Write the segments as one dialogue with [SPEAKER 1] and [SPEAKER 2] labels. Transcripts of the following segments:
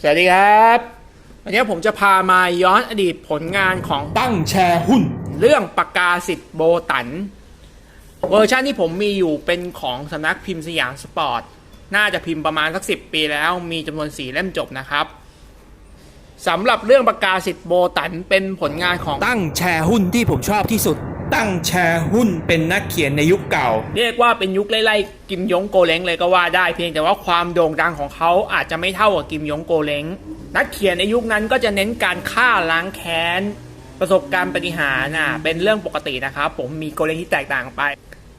[SPEAKER 1] สวัสดีครับ วันนี้ผมจะพามาย้อนอดีตผลงานของ
[SPEAKER 2] ตั้งแชร์หุ้น
[SPEAKER 1] เรื่องปากกาสิทธิ์โบตัน เวอร์ชันที่ผมมีอยู่เป็นของสำนักพิมพ์สยามสปอร์ต น่าจะพิมพ์ประมาณสักสิปีแล้ว มีจำนวนสีเล่มจบนะครับสำหรับเรื่องปากกาสิทธิ์โบตันเป็นผลงานของ
[SPEAKER 2] ตั้งแชร์หุ้นที่ผมชอบที่สุด ตั้งแชร์หุ้นเป็นนักเขียนในยุคเก่า
[SPEAKER 1] เรียกว่าเป็นยุคไล่ๆกิมยงโกเล้งเลยก็ว่าได้เพียงแต่ว่าความโด่งดังของเขาอาจจะไม่เท่ากับกิมยงโกเล้งนักเขียนในยุคนั้นก็จะเน้นการฆ่าล้างแค้นประสบการณ์ปฏิหารน่ะเป็นเรื่องปกตินะครับ ผมมีโกเล้งที่แตกต่างไป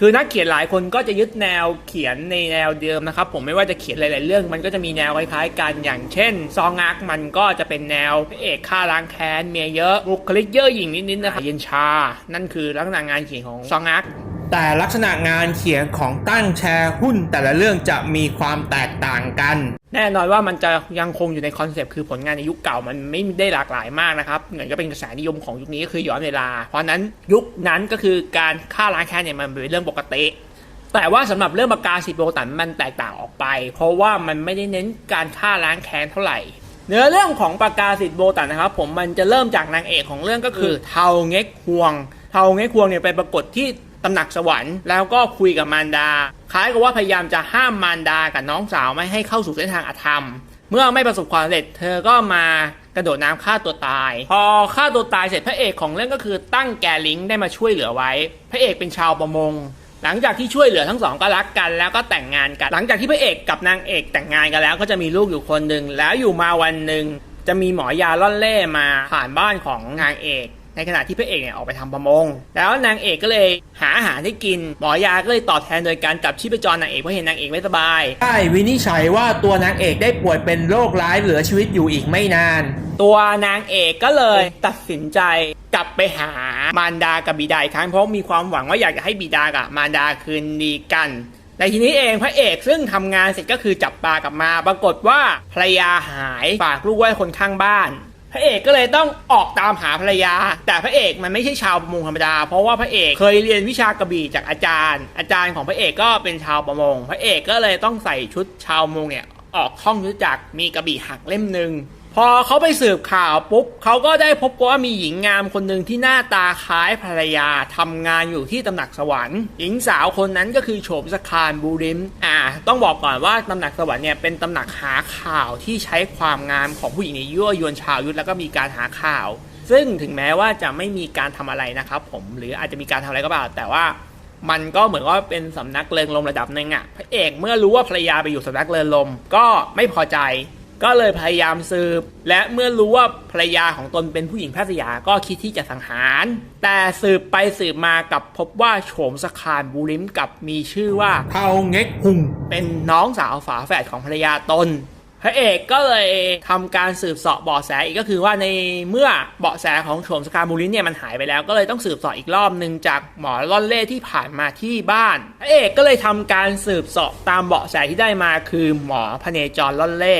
[SPEAKER 1] คือนักเขียนหลายคนก็จะยึดแนวเขียนในแนวเดิมนะครับ ผมไม่ว่าจะเขียนหลาย ๆ เรื่อง มันก็จะมีแนวคล้าย ๆ กันอย่างเช่น ซองอักมันก็จะเป็นแนวเอกฆ่าล้างแค้นเมียเยอะบุคลิกเย่อหยิ่งนิด ๆ นะครับเย็นชา นั่นคือลักษณะงานเขียนของซองอัก
[SPEAKER 2] แต่ลักษณะงานเขียนของตั้งแชร์หุ้น แต่ละเรื่องจะมีความแตกต่างกัน
[SPEAKER 1] แน่นอนว่ามันจะยังคงอยู่ในคอนเซปต์คือผลงานในยุคเก่ามันไม่ได้หลากหลายมากนะครับเหมือนก็เป็นกระแสนิยมของยุคนี้ก็คือย้อนเวลา เพราะนั้นยุคนั้นก็คือการฆ่าล้างแค้นเนี่ยมันเป็นเรื่องปกติ แต่ว่าสำหรับเรื่องปากกาสิบโบตันมันแตกต่างออกไป เพราะว่ามันไม่ได้เน้นการฆ่าล้างแค้นเท่าไหร่เนื้อเรื่องของปากกาสิทธิ์โบตันนะครับผมมันจะเริ่มจากนางเอกของเรื่องก็คือเทาเง็กฮวง เทาเง็กฮวงเนี่ยไปปรากฏที่ ตำหนักสวรรค์แล้วก็คุยกับมารดา คล้ายกับว่าพยายามจะห้ามมารดากับน้องสาวไม่ให้เข้าสู่เส้นทางอธรรม เมื่อไม่ประสบความสำเร็จเธอก็มากระโดดน้ำฆ่าตัวตาย พอฆ่าตัวตายเสร็จพระเอกของเรื่องก็คือตั้งแกลิงได้มาช่วยเหลือไว้ พระเอกเป็นชาวประมง หลังจากที่ช่วยเหลือทั้งสองก็รักกัน แล้วก็แต่งงานกัน หลังจากที่พระเอกกับนางเอกแต่งงานกันแล้วก็จะมีลูกอยู่คนหนึ่งแล้วอยู่มาวันหนึ่งจะมีหมอยาล่อนเล่มาผ่านบ้านของนางเอก ในขณะที่พระเอกเนี่ยออกไปทำประมง แล้วนางเอกก็เลยหาอาหารให้กิน หมอยาก็เลยตอบแทนโดยการจับชีพจรนางเอกเพราะเห็นนางเอกไม่สบาย
[SPEAKER 2] ได้วินิจฉัยว่าตัวนางเอกได้ป่วยเป็นโรคร้ายเหลือชีวิตอยู่อีกไม่นาน
[SPEAKER 1] ตัวนางเอกก็เลยตัดสินใจกลับไปหามารดากับบิดาอีกครั้งเพราะมีความหวังว่าอยากจะให้บิดากับมารดาคืนดีกันในทีนี้เองพระเอกซึ่งทำงานเสร็จก็คือจับปลากลับมา ปรากฏว่าภรรยาหายฝากลูกไว้คนข้างบ้าน พระเอกก็เลยต้องออกตามหาภรรยา แต่พระเอกมันไม่ใช่ชาวประมงธรรมดา เพราะว่าพระเอกเคยเรียนวิชากระบี่จากอาจารย์ อาจารย์ของพระเอกก็เป็นชาวประมง พระเอกก็เลยต้องใส่ชุดชาวประมงเนี่ยออกท่องยุทธจักรมีกระบี่หักเล่มหนึ่ง พอเขาไปสืบข่าวปุ๊บเขาก็ได้พบว่ามีหญิงงามคนหนึ่งที่หน้าตาคล้ายภรรยาทำงานอยู่ที่ตำหนักสวรรค์ หญิงสาวคนนั้นก็คือโฉมสคารบูริมอ่า ต้องบอกก่อนว่าตำหนักสวรรค์เนี่ยเป็นตำหนักหาข่าวที่ใช้ความงามของผู้หญิงในยั่วยวนชาวยุทธแล้วก็มีการหาข่าว ซึ่งถึงแม้ว่าจะไม่มีการทำอะไรนะครับ ผมหรืออาจจะมีการทำอะไรก็ตาแต่ว่ามันก็เหมือนว่าเป็นสำนักเริงลมระดับหนึ่งอะพระเอกเมื่อรู้ว่าภรรยาไปอยู่สำนักเริงลม ก็ไม่พอใจ ก็เลยพยายามสืบ และเมื่อรู้ว่าภรรยาของตนเป็นผู้หญิงแพทย์สยาก็คิดที่จะสังหาร แต่สืบไปสืบมากับพบว่าโฉมสคารบูริมกับมีชื่อว่า
[SPEAKER 2] เทาเง็กหุง
[SPEAKER 1] เป็นน้องสาวฝาแฝดของภรรยาตนพระเอกก็เลยทำการสืบเสาะเบาะแสอีกก็คือว่าในเมื่อเบาะแสของโฉมสกามูลินเนี่ยมันหายไปแล้ว ก็เลยต้องสืบเสาะอีกรอบหนึ่งจากหมอล่อนเล่ที่ผ่านมาที่บ้านพระเอกก็เลยทำการสืบเสาะตามเบาะแสที่ได้มาคือหมอพเนจรล่อนเล่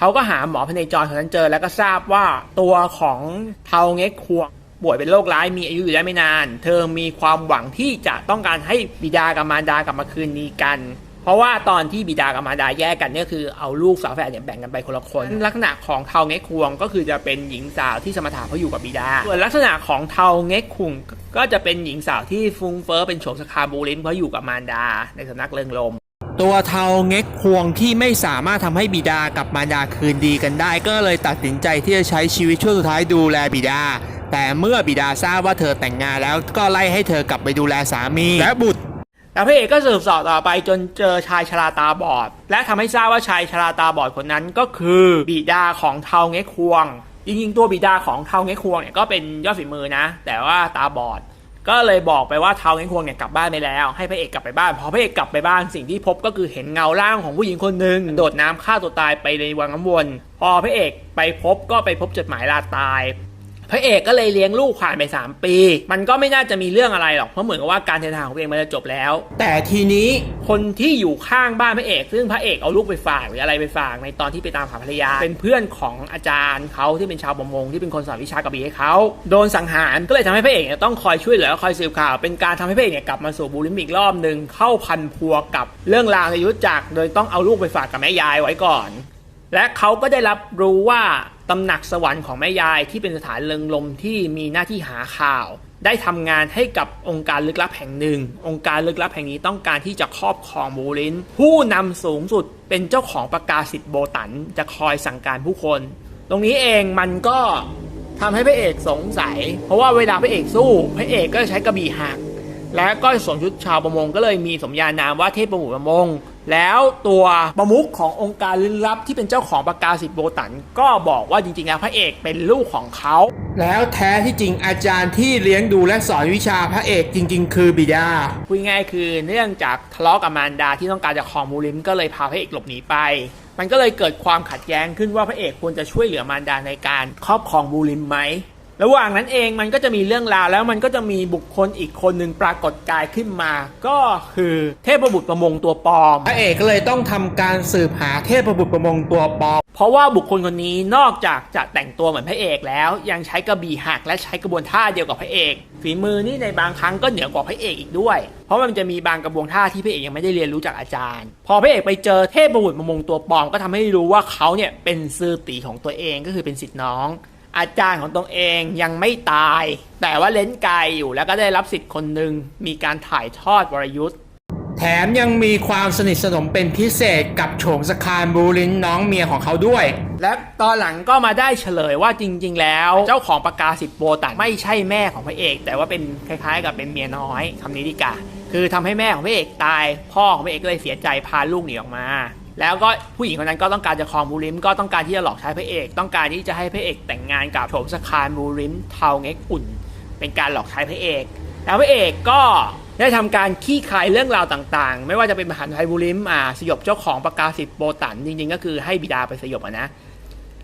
[SPEAKER 1] เขาก็หาหมอพเนจรคนนั้นเจอแล้วก็ทราบว่าตัวของเทาเง็กควงป่วยเป็นโรคร้ายมีอายุอยู่ได้ไม่นาน เธอมีความหวังที่จะต้องการให้บิดากับมารดากลับมาคืนดีกัน เพราะว่าตอนที่บิดากับมารดาแยกกันเนี่ยคือเอาลูกสาวแฝดเนี่ยแบ่งกันไปคนละคน ลักษณะของเทาเง็กควงก็คือจะเป็นหญิงสาวที่สมถะเพราะอยู่กับบิดาส่วนลักษณะของเทาเง็กคุงก็จะเป็นหญิงสาวที่ฟุ้งเฟ้อเป็นโฉมสคาบูลินเพราะอยู่กับมารดาในสำนักเริงลม
[SPEAKER 2] ตัวเทาเง็กควงที่ไม่สามารถทำให้บิดากับมารดาคืนดีกันได้ ก็เลยตัดสินใจที่จะใช้ชีวิตช่วงสุดท้ายดูแลบิดา แต่เมื่อบิดาทราบว่าเธอแต่งงานแล้วก็ไล่ให้เธอกลับไปดูแลสามีและบุตร
[SPEAKER 1] แล้วพระเอกก็สืบสอบต่อไปจนเจอชายชราตาบอด และทำให้ทราบว่าชายชราตาบอดคนนั้นก็คือบิดาของเทาเง็กควงจริงๆตัวบิดาของเทาเง็กควงเนี่ยก็เป็นยอดฝีมือนะ แต่ว่าตาบอด ก็เลยบอกไปว่าเทาเง็กควงเนี่ยกลับบ้านไปแล้ว ให้พระเอกกลับไปบ้านพอพระเอกกลับไปบ้านสิ่งที่พบก็คือเห็นเงาร่างของผู้หญิงคนหนึ่งโดดน้ำฆ่าตัวตายไปในวังน้ำวน พอพระเอกไปพบก็ไปพบจดหมายลาตาย พระเอกก็เลยเลี้ยงลูกผ่านไป 3 ปี มันก็ไม่น่าจะมีเรื่องอะไรหรอกเพราะเหมือนกับว่าการเดินทางของพระเอกมันจะจบแล้ว
[SPEAKER 2] แต่ทีนี้
[SPEAKER 1] คนที่อยู่ข้างบ้านพระเอก ซึ่งพระเอกเอาลูกไปฝากหรืออะไรไปฝากในตอนที่ไปตามหาภรรยา เป็นเพื่อนของอาจารย์เขาที่เป็นชาวประมงที่เป็นคนสอนวิชากระบี่ให้เขาโดนสังหารก็เลยทำให้พระเอกเนี่ยต้องคอยช่วยเหลือคอยสืบข่าว เป็นการทำให้พระเอกเนี่ยกลับมาสู่บูริมอีกรอบหนึ่งเข้าพันพัวกับเรื่องราวในยุทธจักรโดยต้องเอาลูกไปฝากกับแม่ยายไว้ก่อน และเขาก็ได้รับรู้ว่า ตำหนักสวรรค์ของแม่ยายที่เป็นสถานเริงลมที่มีหน้าที่หาข่าว ได้ทำงานให้กับองค์การลึกลับแห่งหนึ่ง องค์การลึกลับแห่งนี้ต้องการที่จะครอบครองบูรินผู้นำสูงสุดเป็นเจ้าของประกาศสิทธิ์โบตันจะคอยสั่งการผู้คน ตรงนี้เองมันก็ทำให้พระเอกสงสัย เพราะว่าเวลาพระเอกสู้พระเอกก็ใช้กระบี่หักและก็สวมชุดชาวประมงก็เลยมีสมญานามว่าเทพประมุขประมง แล้วตัวประมุขขององค์การลึกลับที่เป็นเจ้าของประกาศสิทธิ์โบตัน ก็บอกว่าจริงๆแล้วพระเอกเป็นลูกของเขา
[SPEAKER 2] แล้วแท้ที่จริงอาจารย์ที่เลี้ยงดูและสอนวิชาพระเอกจริง ๆ คือบิดา
[SPEAKER 1] พูดง่ายๆคือเนื่องจากทะเลาะกับมารดาที่ต้องการจะครองมูลิมก็เลยพาพระเอกหลบหนีไป มันก็เลยเกิดความขัดแย้งขึ้นว่าพระเอกควรจะช่วยเหลือมารดาในการครอบครองมูลิมไหม ระหว่างนั้นเองมันก็จะมีเรื่องราวแล้วมันก็จะมีบุคคลอีกคนหนึ่งปรากฏกายขึ้นมา ก็คือเทพบุตรประมงตัวปลอม
[SPEAKER 2] พระเอกก็เลยต้องทำการสืบหาเทพบุตรประมงตัวปลอม
[SPEAKER 1] เพราะว่าบุคคลคนนี้นอกจากจะแต่งตัวเหมือนพระเอกแล้ว ยังใช้กระบี่หักและใช้กระบวนท่าเดียวกับพระเอก ฝีมือนี่ในบางครั้งก็เหนือกว่าพระเอกอีกด้วย เพราะมันจะมีบางกระบวนท่าที่พระเอกยังไม่ได้เรียนรู้จากอาจารย์ พอพระเอกไปเจอเทพบุตรประมงตัวปลอมก็ทำให้รู้ว่าเขาเนี่ยเป็นซื่อตีของตัวเองก็คือเป็นสิทธิน้อง อาจารย์ของตัวเองยังไม่ตาย แต่ว่าเล่นกายอยู่แล้วก็ได้รับสิทธิ์คนหนึ่งมีการถ่ายทอดวรยุทธ์
[SPEAKER 2] แถมยังมีความสนิทสนมเป็นพิเศษกับโฉมสคารบูรินน้องเมียของเขาด้วย
[SPEAKER 1] และตอนหลังก็มาได้เฉลยว่าจริง ๆ แล้วเจ้าของปากกาสิบโบตันไม่ใช่แม่ของพระเอก แต่ว่าเป็นคล้ายๆ กับเป็นเมียน้อยคำนี้ดีกว่าคือทำให้แม่ของพระเอกตาย พ่อของพระเอกก็เลยเสียใจพาลูกหนีออกมา แล้วก็ผู้หญิงคนนั้นก็ต้องการจะครองบูริม ก็ต้องการที่จะหลอกใช้พระเอก ต้องการที่จะให้พระเอกแต่งงานกับโฉมสคารบูริมเทาเง็กอุ่น เป็นการหลอกใช้พระเอกแล้วพระเอกก็ได้ทำการขี้คายเรื่องราวต่างๆ ไม่ว่าจะเป็นมหาไทยบูริมอ่าสยบเจ้าของประกาศสิทธิ์โบตันจริงๆ ก็คือให้บิดาไปสยบนะ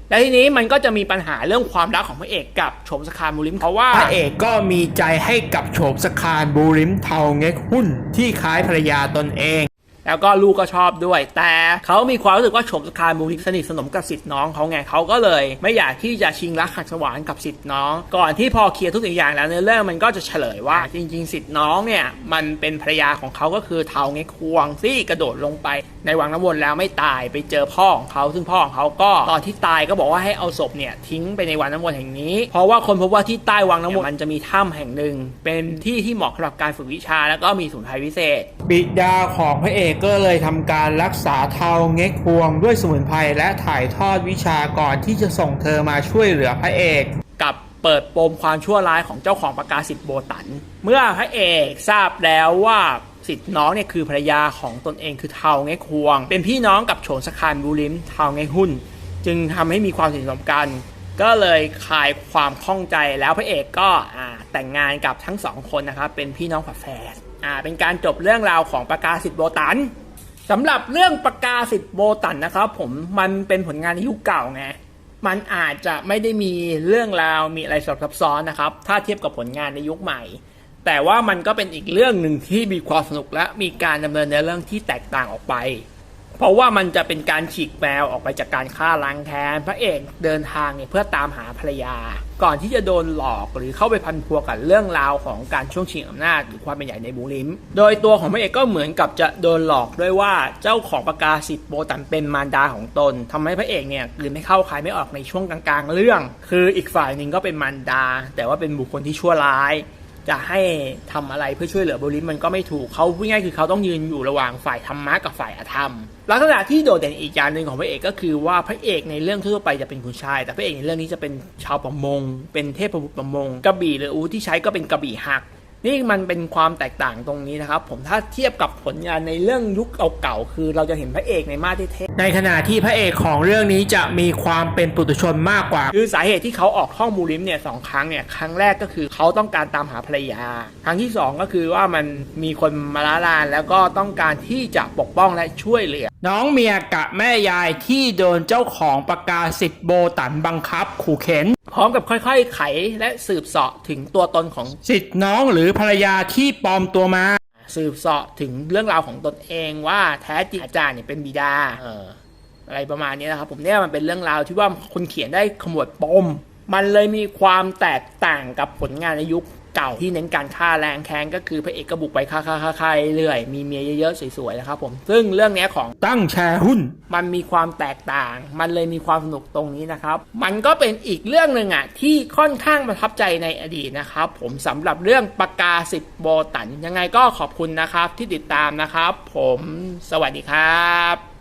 [SPEAKER 1] แล้วทีนี้มันก็จะมีปัญหาเรื่องความรักของพระเอกกับโฉมสคารบูริมเพราะว่า
[SPEAKER 2] พระเอกก็มีใจให้กับโฉมสคารบูริมเทาเง็กหุ้นที่คล้ายภรรยาตนเอง
[SPEAKER 1] แล้วก็ลูกก็ชอบด้วย แต่เขามีความรู้สึกว่าโฉมสคารบูริมสนิทสนมกับสิทธิ์น้องเขาไงเขาก็เลย ไม่อยากที่จะชิงรักหักสวรรค์กับสิทธิ์น้อง ก่อนที่พอเคลียร์ทุกสิ่งอย่างแล้วในเรื่องมันก็จะเฉลยว่าจริง ๆ สิทธิ์น้องเนี่ยมันเป็นภรรยาของเขาก็คือเทาเง็กควงที่กระโดดลงไป ในวังน้ำวนแล้วไม่ตายไปเจอพ่อของเขาซึ่งพ่อของเขาก็ตอนที่ตายก็บอกว่าให้เอาศพเนี่ยทิ้งไปในวังน้ำวนแห่งนี้ เพราะว่าคนพบว่าที่ใต้วังน้ำวนมันจะมีถ้ำแห่งหนึ่ง เป็นที่ที่เหมาะสำหรับการฝึกวิชาแล้วก็มีสุนไพรพิเศษ
[SPEAKER 2] บิดาของพระเอกก็เลยทำการรักษาเทาเง็กพวงด้วยสมุนไพรและถ่ายทอดวิชาก่อนที่จะส่งเธอมาช่วยเหลือพระเอก
[SPEAKER 1] กับเปิดโปมความชั่วร้ายของเจ้าของประกาสิทธิ์โบตัน เมื่อพระเอกทราบแล้วว่าสิทธิ์น้องเนี่ยคือภรรยาของตนเองคือเทาเง็กควง เป็นพี่น้องกับโฉนสคารบูริมเทาเง็กหุ้นจึงทำให้มีความสนิทสนมกัน ก็เลยคลายความข้องใจแล้วพระเอกก็แต่งงานกับทั้งสองคนนะครับเป็นพี่น้องฝาแฝด อ่าเป็นการจบเรื่องราวของประกาศสิทธิ์โบตันสำหรับเรื่องปากกาสิทธิ์โบตันนะครับ ผมมันเป็นผลงานในยุคเก่าไงมันอาจจะไม่ได้มีเรื่องราวมีอะไรซับซ้อนนะครับ ถ้าเทียบกับผลงานในยุคใหม่ แต่ว่ามันก็เป็นอีกเรื่องหนึ่งที่มีความสนุกและมีการดำเนินในเรื่องที่แตกต่างออกไป เพราะว่ามันจะเป็นการฉีกแมวออกไปจากการฆ่าล้างแค้นพระเอกเดินทางเนี่ยเพื่อตามหาภรรยา ก่อนที่จะโดนหลอกหรือเข้าไปพันพัวกับเรื่องราวของการช่วงชิงอำนาจหรือความเป็นใหญ่ในบูริม โดยตัวของพระเอกก็เหมือนกับจะโดนหลอกด้วยว่าเจ้าของประกาศสิทธิ์โบตันเป็นมารดาของตนทำให้พระเอกเนี่ยกลืนไม่เข้าคายไม่ออกในช่วงกลางๆ เรื่อง คืออีกฝ่ายหนึ่งก็เป็นมารดา แต่ว่าเป็นบุคคลที่ชั่วร้าย จะให้ทำอะไรเพื่อช่วยเหลือบริมมันก็ไม่ถูกเขาพูดง่ายคือเขาต้องยืนอยู่ระหว่างฝ่ายธรรมะกับฝ่ายอธรรมลักษณะที่โดดเด่นอีกอย่างหนึ่งของพระเอกก็คือว่าพระเอกในเรื่องทั่วไปจะเป็นคุณชาย แต่พระเอกในเรื่องนี้จะเป็นชาวประมง เป็นเทพบุขประมงกระบี่หรืออูที่ใช้ก็เป็นกระบี่หัก นี่มันเป็นความแตกต่างตรงนี้นะครับ ผมถ้าเทียบกับผลงานในเรื่องยุคเก่าๆคือเราจะเห็นพระเอกในมาสเท่ๆ
[SPEAKER 2] ในขณะที่พระเอกของเรื่องนี้จะมีความเป็นปุถุชนมากกว่า
[SPEAKER 1] คือสาเหตุที่เขาออกท่องมูลิมเนี่ยสองครั้งเนี่ยครั้งแรกก็คือเขาต้องการตามหาภรรยา ครั้งที่สองก็คือว่ามันมีคนมาละลานแล้วก็ต้องการที่จะปกป้องและช่วยเหลือ
[SPEAKER 2] น้องเมียกับแม่ยายที่โดนเจ้าของประกาศสิทธิ์โบตันบังคับขู่เข็น
[SPEAKER 1] พร้อมกับค่อยๆ ไขและสืบเสาะถึงตัวตนของ
[SPEAKER 2] สิทธิ์น้องหรือภรรยาที่ปลอมตัวมา
[SPEAKER 1] สืบเสาะถึงเรื่องราวของตนเองว่าแท้จริงอาจารย์เนี่ยเป็นบิดาเอออะไรประมาณนี้นะครับผมเนี่ยมันเป็นเรื่องราวที่ว่าคนเขียนได้ขมวดปม มันเลยมีความแตกต่างกับผลงานในยุค เก่าที่เน้นการฆ่าแรงแค้นก็คือพระเอกก็บุกไปฆ่าฆ่าฆ่าฆ่าเรื่อยๆมีเมียเยอะๆสวยๆนะครับผมซึ่งเรื่องเนี้ยของ
[SPEAKER 2] ตั้งแชร์หุ้น
[SPEAKER 1] มันมีความแตกต่าง มันเลยมีความสนุกตรงนี้นะครับมันก็เป็นอีกเรื่องหนึ่งอะที่ค่อนข้างประทับใจในอดีตนะครับผมสำหรับเรื่องปากกาสิบโบตันยังไงก็ขอบคุณนะครับที่ติดตามนะครับ ผมสวัสดีครับ